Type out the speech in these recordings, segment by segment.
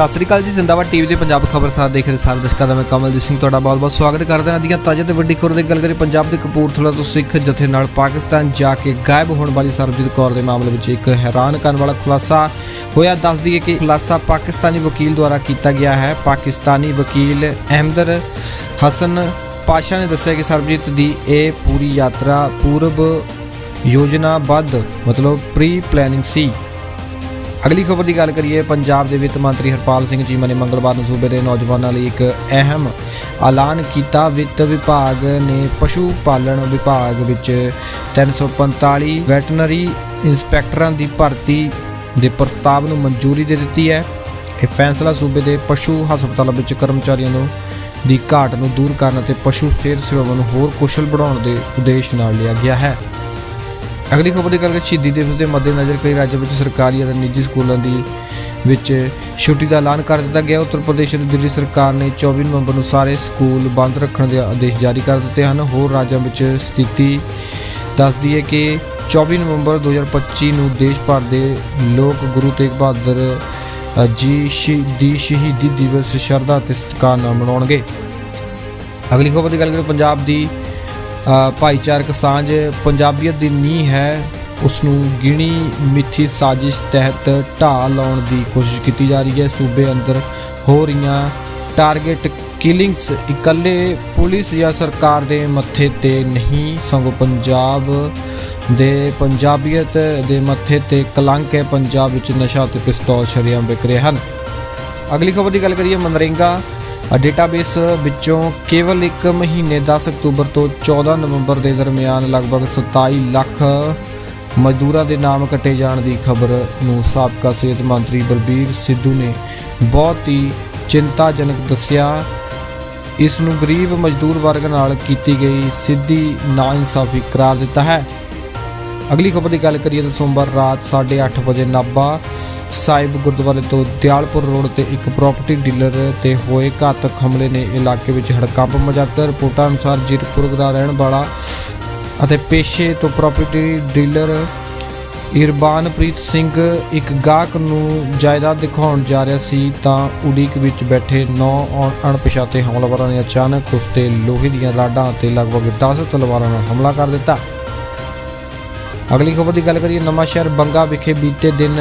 ਸਤਿ ਸ੍ਰੀ ਅਕਾਲ ਜੀ, ਜ਼ਿੰਦਾਬਾਦ ਟੀਵੀ ਦੇ ਪੰਜਾਬ ਖਬਰਸਾਰ ਦੇਖ ਰਹੇ ਸਾਰੇ ਦਰਸ਼ਕਾਂ ਦਾ ਮੈਂ ਕਮਲਜੀਤ ਸਿੰਘ, ਤੁਹਾਡਾ ਬਹੁਤ-ਬਹੁਤ ਸਵਾਗਤ ਕਰਦਾ ਹਾਂ। ਅਦੀਆਂ ਤਾਜ਼ਾ ਤੇ ਵੱਡੀ ਖਬਰ ਦੀ ਗੱਲ ਕਰੀ ਪੰਜਾਬ ਦੇ ਕਪੂਰਥਲਾ ਤੋਂ ਸਿੱਖ ਜਥੇ ਨਾਲ ਪਾਕਿਸਤਾਨ ਜਾ ਕੇ ਗਾਇਬ ਹੋਣ ਵਾਲੀ ਸਰਬਜੀਤ ਕੌਰ ਦੇ ਮਾਮਲੇ ਵਿੱਚ ਇੱਕ ਹੈਰਾਨ ਕਰਨ ਵਾਲਾ ਖੁਲਾਸਾ ਹੋਇਆ। ਦੱਸ ਦਈਏ ਕਿ ਖੁਲਾਸਾ ਪਾਕਿਸਤਾਨੀ ਵਕੀਲ ਦੁਆਰਾ ਕੀਤਾ ਗਿਆ ਹੈ। ਪਾਕਿਸਤਾਨੀ ਵਕੀਲ ਅਹਿਮਦਰ ਹਸਨ ਪਾਸ਼ਾ ਨੇ ਦੱਸਿਆ ਕਿ ਸਰਬਜੀਤ ਦੀ ਇਹ ਪੂਰੀ ਯਾਤਰਾ ਪੂਰਬ ਯੋਜਨਾਬੱਧ, ਮਤਲਬ ਪ੍ਰੀ ਪਲੈਨਿੰਗ ਸੀ। ਅਗਲੀ ਖਬਰ ਦੀ ਗੱਲ ਕਰੀਏ, ਪੰਜਾਬ ਦੇ ਵਿੱਤ ਮੰਤਰੀ ਹਰਪਾਲ ਸਿੰਘ ਚੀਮਾ ਨੇ ਮੰਗਲਵਾਰ ਨੂੰ ਸੂਬੇ ਦੇ ਨੌਜਵਾਨਾਂ ਲਈ ਇੱਕ ਅਹਿਮ ਐਲਾਨ ਕੀਤਾ। ਵਿੱਤ ਵਿਭਾਗ ਨੇ ਪਸ਼ੂ ਪਾਲਣ ਵਿਭਾਗ ਵਿੱਚ 345 ਵੈਟਰਨਰੀ ਇੰਸਪੈਕਟਰਾਂ ਦੀ ਭਰਤੀ ਦੇ ਪ੍ਰਸਤਾਵ ਨੂੰ ਮਨਜ਼ੂਰੀ ਦੇ ਦਿੱਤੀ ਹੈ। ਇਹ ਫੈਸਲਾ ਸੂਬੇ ਦੇ ਪਸ਼ੂ ਹਸਪਤਾਲਾਂ ਵਿੱਚ ਕਰਮਚਾਰੀਆਂ ਨੂੰ ਦੀ ਘਾਟ ਨੂੰ ਦੂਰ ਕਰਨ ਅਤੇ ਪਸ਼ੂ ਸਿਹਤ ਸੇਵਾਵਾਂ ਨੂੰ ਹੋਰ ਕੁਸ਼ਲ ਬਣਾਉਣ ਦੇ ਉਦੇਸ਼ ਨਾਲ ਲਿਆ ਗਿਆ ਹੈ। ਅਗਲੀ ਖਬਰ ਦੀ ਗੱਲ ਕਰੀਏ, ਸ਼ਹੀਦੀ ਦਿਵਸ ਦੇ ਮੱਦੇਨਜ਼ਰ ਕਈ ਰਾਜਾਂ ਵਿੱਚ ਸਰਕਾਰੀ ਅਤੇ ਨਿੱਜੀ ਸਕੂਲਾਂ ਦੀ ਵਿੱਚ ਛੁੱਟੀ ਦਾ ਐਲਾਨ ਕਰ ਦਿੱਤਾ ਗਿਆ। ਉੱਤਰ ਪ੍ਰਦੇਸ਼ ਅਤੇ ਦਿੱਲੀ ਸਰਕਾਰ ਨੇ 24 ਨਵੰਬਰ ਨੂੰ ਸਾਰੇ ਸਕੂਲ ਬੰਦ ਰੱਖਣ ਦੇ ਆਦੇਸ਼ ਜਾਰੀ ਕਰ ਦਿੱਤੇ ਹਨ। ਹੋਰ ਰਾਜਾਂ ਵਿੱਚ ਸਥਿਤੀ ਦੱਸਦੀ ਹੈ ਕਿ 24 ਨਵੰਬਰ 2025 ਨੂੰ ਦੇਸ਼ ਭਰ ਦੇ ਲੋਕ ਗੁਰੂ ਤੇਗ ਬਹਾਦਰ ਜੀ ਸ਼ਹੀਦੀ ਸ਼ਹੀਦੀ ਦਿਵਸ ਸ਼ਰਧਾ ਅਤੇ ਸਤਿਕਾਰ ਨਾਲ ਮਨਾਉਣਗੇ। ਅਗਲੀ ਖਬਰ ਦੀ ਗੱਲ ਕਰੀਏ, ਪੰਜਾਬ ਦੀ ਭਾਈਚਾਰਕ ਸਾਂਝ ਪੰਜਾਬੀਅਤ ਦੀ ਨੀਂਹ ਹੈ ਉਸ ਨੂੰ ਗਿਣੀ ਮਿੱਠੀ ਸਾਜ਼ਿਸ਼ ਤਹਿਤ ਢਾਹ ਲਾਉਣ ਦੀ ਕੋਸ਼ਿਸ਼ ਕੀਤੀ ਜਾ ਰਹੀ ਹੈ। ਸੂਬੇ ਅੰਦਰ ਹੋ ਰਹੀਆਂ ਟਾਰਗੇਟ ਕਿਲਿੰਗਸ ਇਕੱਲੇ ਪੁਲਿਸ ਜਾਂ ਸਰਕਾਰ ਦੇ ਮੱਥੇ ਤੇ ਨਹੀਂ, ਸਗੋਂ ਪੰਜਾਬ ਦੇ ਪੰਜਾਬੀਅਤ ਦੇ ਮੱਥੇ ਤੇ ਕਲੰਕ ਹੈ। ਪੰਜਾਬ ਵਿੱਚ ਨਸ਼ਾ ਤੇ ਪਿਸਤੌਲ, ਸ਼ਰੇਆਮ ਵਿਕ ਰਹੇ ਹਨ। ਅਗਲੀ ਖਬਰ ਦੀ ਗੱਲ ਕਰੀਏ ਮਨਰੇਗਾ। ਡੇਟਾਬੇਸ ਵਿੱਚੋਂ ਕੇਵਲ ਇੱਕ ਮਹੀਨੇ 10 ਅਕਤੂਬਰ ਤੋਂ 14 ਨਵੰਬਰ ਦੇ ਦਰਮਿਆਨ ਲਗਭਗ 27 ਲੱਖ ਮਜ਼ਦੂਰਾਂ ਦੇ ਨਾਮ ਕੱਟੇ ਜਾਣ ਦੀ ਖਬਰ ਨੂੰ ਸਾਬਕਾ ਸਿਹਤ ਮੰਤਰੀ ਬਲਬੀਰ ਸਿੱਧੂ ਨੇ ਬਹੁਤ ਹੀ ਚਿੰਤਾਜਨਕ ਦੱਸਿਆ। ਇਸ ਨੂੰ ਗਰੀਬ ਮਜ਼ਦੂਰ ਵਰਗ ਨਾਲ ਕੀਤੀ ਗਈ ਸਿੱਧੀ ਨਾਇਨਸਾਫੀ ਕਰਾਰ ਦਿੱਤਾ ਹੈ। ਅਗਲੀ ਖਬਰ ਦੀ ਗੱਲ ਕਰੀਏ ਤਾਂ ਸੋਮਵਾਰ ਰਾਤ 8:30 ਵਜੇ ਨਾਭਾ ਸਾਹਿਬ ਗੁਰਦੁਆਰੇ ਤੋਂ ਦਿਆਲਪੁਰ ਰੋਡ ਤੇ ਇੱਕ ਪ੍ਰਾਪਰਟੀ ਡੀਲਰ ਤੇ ਹੋਏ ਘਾਤਕ ਹਮਲੇ ਨੇ ਇਲਾਕੇ ਵਿੱਚ ਹੜਕੰਪ ਮਚਾ ਦਿੱਤਾ। ਰਿਪੋਰਟਾਂ ਅਨੁਸਾਰ ਜੀਰਪੁਰ ਦਾ ਰਹਿਣ ਵਾਲਾ ਅਤੇ ਪੇਸ਼ੇ ਤੋਂ ਪ੍ਰਾਪਰਟੀ ਡੀਲਰ ਇਰਬਾਨਪ੍ਰੀਤ ਸਿੰਘ ਇੱਕ ਗਾਹਕ ਨੂੰ ਜਾਇਦਾਦ ਦਿਖਾਉਣ ਜਾ ਰਿਹਾ ਸੀ ਤਾਂ ਉਡੀਕ ਵਿੱਚ ਬੈਠੇ ਨੌ ਅਣਪਛਾਤੇ ਹਮਲਾਵਰਾਂ ਨੇ ਅਚਾਨਕ ਉਸ ਤੇ ਲੋਹੇ ਦੀਆਂ ਲਾਡਾਂ ਅਤੇ ਲਗਭਗ 10 ਤਲਵਾਰਾਂ ਨਾਲ ਹਮਲਾ ਕਰ ਦਿੱਤਾ। ਅਗਲੀ ਖਬਰ ਦੀ ਗੱਲ ਕਰੀਏ ਨਵਾਂ ਸ਼ਹਿਰ ਬੰਗਾ ਵਿਖੇ ਬੀਤੇ ਦਿਨ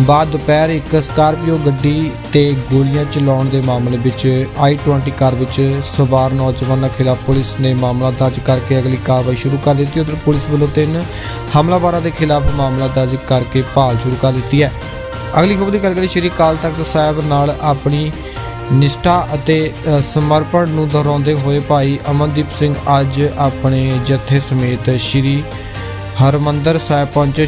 ਬਾਅਦ ਦੁਪਹਿਰ ਇੱਕ ਸਕਾਰਪੀਓ ਗੱਡੀ ਤੇ ਗੋਲੀਆਂ ਚਲਾਉਣ ਦੇ ਮਾਮਲੇ ਵਿੱਚ i20 ਕਾਰ ਵਿੱਚ ਸਵਾਰ ਨੌਜਵਾਨਾਂ ਖਿਲਾਫ ਪੁਲਿਸ ਨੇ ਮਾਮਲਾ ਦਰਜ ਕਰਕੇ ਅਗਲੀ ਕਾਰਵਾਈ ਸ਼ੁਰੂ ਕਰ ਦਿੱਤੀ। ਉਧਰ ਪੁਲਿਸ ਵੱਲੋਂ ਤਿੰਨ ਹਮਲਾਵਰਾਂ ਦੇ ਖਿਲਾਫ ਮਾਮਲਾ ਦਰਜ ਕਰਕੇ ਭਾਲ ਸ਼ੁਰੂ ਕਰ ਦਿੱਤੀ ਹੈ। ਅਗਲੀ ਖਬਰ ਦੀ ਗੱਲ ਕਰੀਏ, ਸ਼੍ਰੀ ਕਾਲ ਤਖਤ ਸਾਹਿਬ ਨਾਲ ਆਪਣੀ ਨਿਸ਼ਠਾ ਅਤੇ ਸਮਰਪਣ ਨੂੰ ਦੁਹਰਾਉਂਦੇ ਹੋਏ ਭਾਈ ਅਮਨਦੀਪ ਸਿੰਘ ਅੱਜ ਆਪਣੇ ਜਥੇ ਸਮੇਤ ਸ਼੍ਰੀ ਹਰਮੰਦਰ ਸਾਹਿਬ ਪਹੁੰਚੇ।